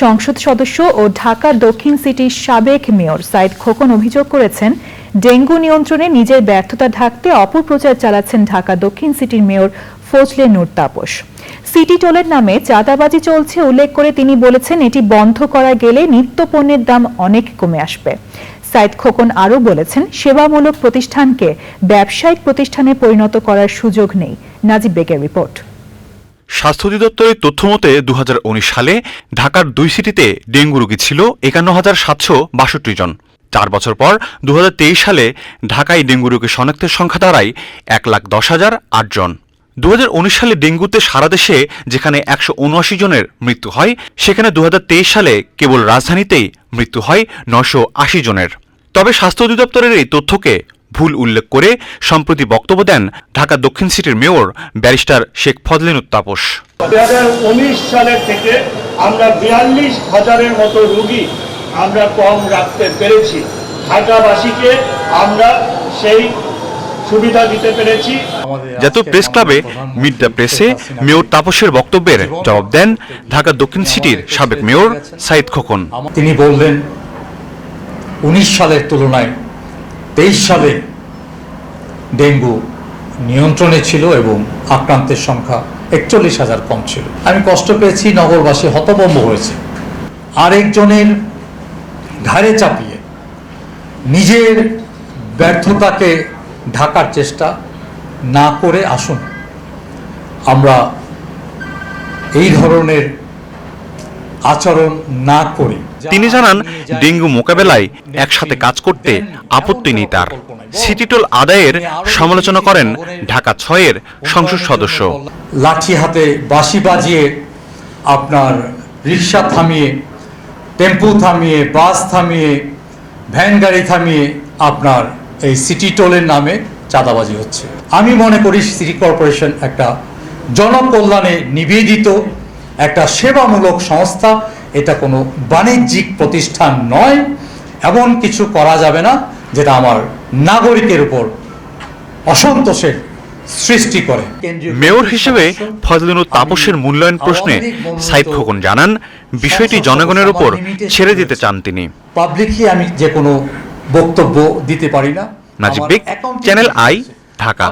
সংসদ সদস্য ও ঢাকা দক্ষিণ সিটির সাবেক মেয়র সাইদ খোকন অভিযোগ করেছেন, ডেঙ্গু নিয়ন্ত্রণে নিজের ব্যর্থতা ঢাকতে অপপ্রচার চালাচ্ছেন ঢাকা দক্ষিণ সিটির মেয়র ফজলে নূর তাপস। সিটি টোলের নামে চাঁদাবাজি চলছে উল্লেখ করে তিনি বলেছেন, এটি বন্ধ করা গেলে নিত্যপণ্যের দাম অনেক কমে আসবে। সাইদ খোকন আরও বলেছেন, সেবামূলক প্রতিষ্ঠানকে ব্যবসায়িক প্রতিষ্ঠানে পরিণত করার সুযোগ নেই। নাজিব বেগের রিপোর্ট। স্বাস্থ্য অধিদপ্তরের তথ্য মতে দুহাজার উনিশ সালে ঢাকার দুই সিটিতে ডেঙ্গু রোগী ছিল একান্ন হাজার সাতশো বাষট্টি জন। চার বছর পর দু হাজার তেইশ সালে ঢাকায় ডেঙ্গু রোগী শনাক্তের সংখ্যা দাঁড়ায় এক লাখ দশ হাজার আট জন। দু হাজার উনিশ সালে ডেঙ্গুতে সারা দেশে যেখানে একশো উনআশি জনের মৃত্যু হয়, সেখানে দু হাজার তেইশ সালে কেবল রাজধানীতেই মৃত্যু হয় নশো আশি জনের। তবে স্বাস্থ্য অধিদপ্তরের এই তথ্যকে ভুল উল্লেখ করে সম্প্রতি বক্তব্য দেন ঢাকা দক্ষিণ সিটির মেয়র ব্যারিস্টার শেখ ফজলিনুত তাপস দুই হাজার উনিশ সালের থেকে আমরা বিয়াল্লিশ হাজারের মতো রুগী আমরা কম রাখতে পেরেছি। ঢাকাবাসীকে আমরা সেই সুবিধা দিতে পেরেছি। জাতীয় প্রেস ক্লাবে মিড দ্য প্রেসে মেয়র তাপসের বক্তব্যের জবাব দেন ঢাকা দক্ষিণ সিটির সাবেক মেয়র সাইদ খোকন। তিনি বললেন উনিশ সালের তুলনায় তেইশ সালে ডেঙ্গু নিয়ন্ত্রণে ছিল এবং আক্রান্তের সংখ্যা একচল্লিশ হাজার কম ছিল। আমি কষ্ট পেয়েছি, নগরবাসী হতভম্ব হয়েছে। আরেকজনের ঘাড়ে চাপিয়ে নিজের ব্যর্থতাকে ঢাকার চেষ্টা না করে আসুন। আমরা এই ধরনের আচরণ না করি। তিনি জানান ডেঙ্গু মোকাবেলায় একসাথে কাজ করতে আপত্তি নেই তার। সিটিটোল আদায়ের সমালোচনা করেন ঢাকা ছয়ের সংসদ সদস্য। লাঠি হাতে বাঁশি বাজিয়ে আপনার রিক্সা থামিয়ে টেম্পু থামিয়ে বাস থামিয়ে ভ্যান গাড়ি থামিয়ে আপনার এই সিটি টোলের নামে চাঁদাবাজি হচ্ছে। আমি মনে করি সিটি কর্পোরেশন একটা জনকল্যাণে নিবেদিত একটা সেবামূলক সংস্থা এটা কোনো বাণিজ্যিক প্রতিষ্ঠান নয়। এমন কিছু করা যাবে না যেটা আমার নাগরিকের উপর অসন্তোষের সৃষ্টি করে। মেয়র হিসেবে ফজলিনুর তাপসের মূল্যায়ন প্রশ্নে সাইদ খোকন জানান বিষয়টি জনগণের উপর ছেড়ে দিতে চান তিনি। পাবলিকলি আমি যে কোনো বক্তব্য দিতে পারি না। Nazib Beg channel I Dhaka.